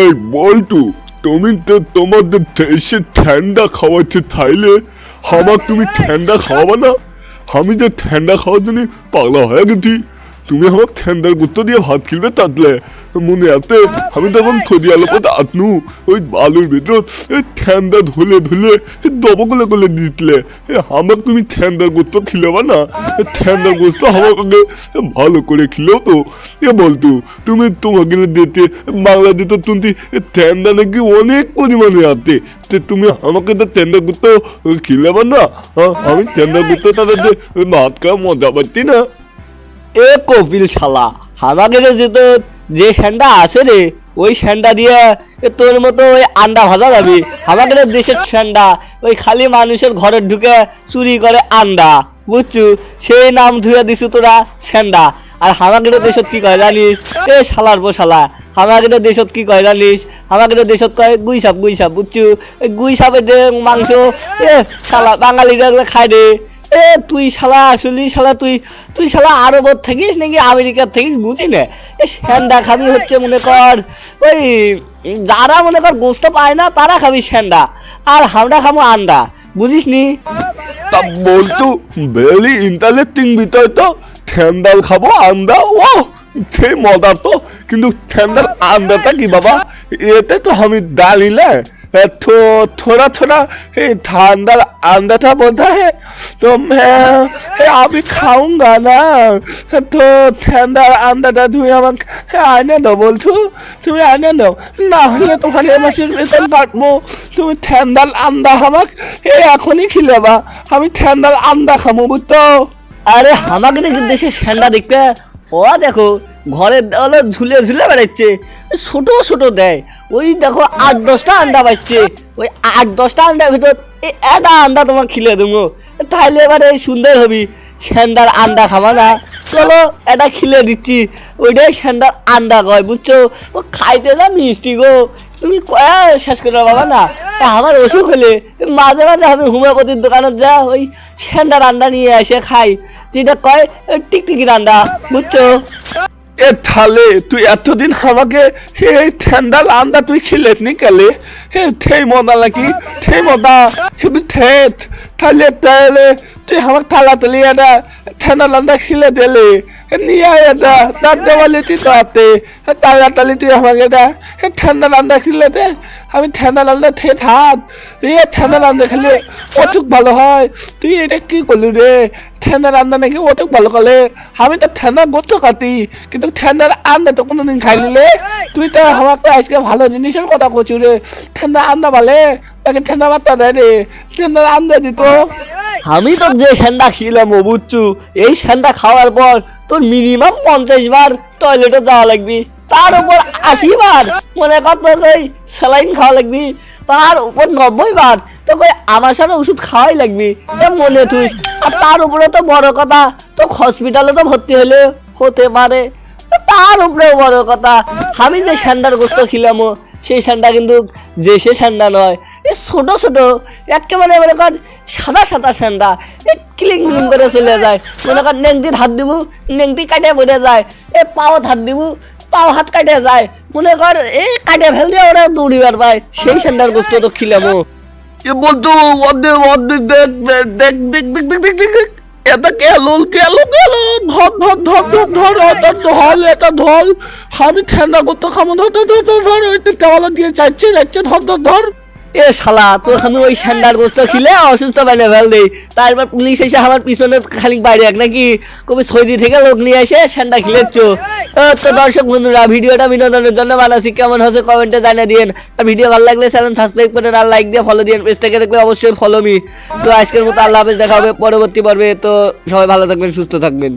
এই, বল্টু, তুমি তো তোমাদের দেশে ঠান্ডা খাওয়াচ্ছে থাইলে আমার তুমি ঠান্ডা খাওয়াবা না? আমি যে ঠান্ডা খাওয়ার জন্য পাগলা হয়ে গেছি। তুমি আমার ঠান্ডার গুত্ত দিয়ে ভাত খেলবে তাতলে। মনে আছে আমি তখন থদি আলো পথে আতনু ওই বালুর ভিতর ঠান্ডা ধুলে ধুলে দবকলে করে দিতলে। আমার তুমি ঠান্ডার গুত্ত খিলেবা না? ঠান্ডার গোস্ত আমাকে ভালো করে খিলেও তো। এ বলতো তুমি তোমাকে দিতে বাংলা দিতে তুমি ঠান্ডা নাকি অনেক পরিমাণে আছে তে তুমি আমাকে তো ঠান্ডা গুত্ত খিলেবা না? হ্যাঁ, আমি ঠান্ডা গুত্ত তাদের ভাত খাওয়া মজা পাচ্ছি না। এ কপিল শালা, আমাকে যেত যে স্যান্ডা আছে রে, ওই স্যান্ডা দিয়ে তোর মতো ওই আন্ডা ভাজা যাবি। আমাদের দেশের স্যান্ডা, ওই খালি মানুষের ঘরে ঢুকে চুরি করে আন্ডা, বুঝছু? সেই নাম ধুয়ে দিছু তোরা স্যান্ডা। আর আমাদের দেশত কি কয় জানিস? এ শালার পো শালা আমাদের দেশত কি কয় জানিস? আমাদের দেশত কয় গুই সাপ গুই সাপ, বুঝছু? গুই সাপের মাংস, এ শালা বাঙালিরা খায় রে। এ, তুই শালা আসলি, শালা তুই তুই শালা আরবত থাকিস নাকি আমেরিকার থাকিস বুঝি না? এ স্যান্ডা খাবি হচ্ছে মনে কর। ওই, যারা মনে কর গোস্ত পায় না, তারা খাবি স্যান্ডা আর আমরা খাব আন্ডা বুঝিস নি? তা বলতো ভেরি ইন্টারেস্টিং বিষয় তো ঠ্যান্ডাল খাব আন্দা ও সে মজা তো। কিন্তু ঠ্যান্ডাল আন্দাটা কি বাবা? এতে তো আমি ডালিলে थो, थोड़ा थोड़ा ठंडा आंदा था बोलता है। तो मैं अभी खाऊंगा ना। তো ঠান্ডার আন্দাটা তুমি আমাকে আয়না দাও বলছো তুমি আয়না দাও না হলে তোমার এ মাসের বেতন কাটবো তুমি ঠান্ডার আন্দা আমাকে এ এখনই খিলাবা আমি ঠান্ডার আন্দা খামো বুঝতো আরে আমাকে দেশে ঠান্ডা দেখবে ও দেখো ঘরে দেওয়ালে ঝুলে ঝুলে বেড়াচ্ছে। ছোট ছোট দেয়। ওই দেখো আট দশটা আন্ডা পাচ্ছে ওই আট দশটা আন্ডার ভিতর এই একটা আন্ডা তোমার খিলে দেবো। তাহলে এবারে সুন্দর হবি। স্যান্ডার আন্ডা খাবা না। চলো এটা খিলে দিচ্ছি। ওইটাই স্যান্ডার আন্ডা কয়, বুঝছ? ও খাইতে যা মিষ্টি গো। তুমি কয়া শেষ করে বাবা না? আমার অসুখ হলে মাঝে মাঝে আমি হোমিওপ্যাথির দোকানত যা, ওই স্যান্ডার আন্ডা নিয়ে এসে খাই। যেটা কয় টিকটিকির আন্ডা, বুঝছ? এ থালে, তুই এতদিন আমাকে এই ঠান্ডাল আন্দা তুই খিলেত নি কেলে? হে থেই মদা নাকি? থেই মদা? হে থেত তাহলে তাহলে তুই আমার থালা তালি এটা ঠান্ডাল আন্দা খিলে দিলে নিয়ে এটা দাঁত দেওয়ালে তুই তো আতে তালা তালি তুই আমাকে এটা খিলে দে আমি ঠান্ডাল আন্দা থে থাক এ আন্দা খেলে অতুক ভালো হয় তুই এটা কি করলি রে ঠান্ডার আন্দা নাকি অতুক ভালো করে আমি তো ঠান্ডা গোত্র কাটি কিন্তু ঠান্ডার আন্দা তো কোনোদিন খাইলে তুই তো আমাকে আজকে ভালো জিনিসের কথা করছি রে ঠান্ডা আন্দা ভালে তাকে ঠান্ডা মাত্রা দেয় রে। ঠান্ডার আন্দা দিত। আমি তো যে খেলাম ও বুঝছু এই খাওয়ার পর তোর মিনিমাম পঞ্চাশ বার টয়লেটে যাওয়া লাগবি। তার উপর আশি বার মনে কর তোর স্যালাইন খাওয়া লাগবি। তার উপর নব্বই বার তো কই আমার সাথে ওষুধ খাওয়াই লাগবি। মনে তুই। আর তার উপরে তো বড় কথা তো হসপিটালে তো ভর্তি হলে হতে পারে। তার উপরেও বড় কথা। আমি যে স্যান্ডার গোস্ত খিলামো সেই সানটা কিন্তু যে সে সান্ডা নয়। ছোট ছোট একে মানে মনে কর সাদা সাদা সান্ডা এই ক্লিং ক্লিং করে চলে যায়। মনে কর নেংটি হাত দিব, নেংটি কাটে পড়ে যায়। এ পাও হাত দিব, পাও হাত কাটে যায়। মনে কর এই কাটে ফেল দিয়ে ওরা দৌড়িবার পায়। সেই সান্ডার বস্তু তো খিলাবো। এ বলতো অর্ধেক অর্ধেক দেখ দেখ দেখ দেখ দেখ দেখ দেখ এটা কেলো কেলো কেলো। ধর ধর ধর ধর ধর, এটা ধল এটা ধল আমি ঠান্ডা করতে খাব ধর ধর ধর ধর। দেওয়ালা দিয়ে যাচ্ছে যাচ্ছে ধর ধর ধর। এ শালা তোর আমি ওই স্যান্ডার গোস্ত খিলে অসুস্থ বাইরে ফেল দেই তারপর পুলিশ এসে আমার পিছনে খালি বাইরে এক নাকি? কবি সৌদি থেকে লোক নিয়ে এসে স্যান্ডা খিলেছ তো দর্শক বন্ধুরা ভিডিওটা বিনোদনের জন্য বানাচ্ছি কেমন হচ্ছে কমেন্টে জানিয়ে দিন আর ভিডিও ভালো লাগলে চ্যানেল সাবস্ক্রাইব করেন আর লাইক দিয়ে ফলো দিন পেজ থেকে দেখলে অবশ্যই ফলো মি তো আজকের মতো আল্লাহ হাফেজ দেখা হবে পরবর্তী পর্বে। তো সবাই ভালো থাকবেন সুস্থ থাকবেন।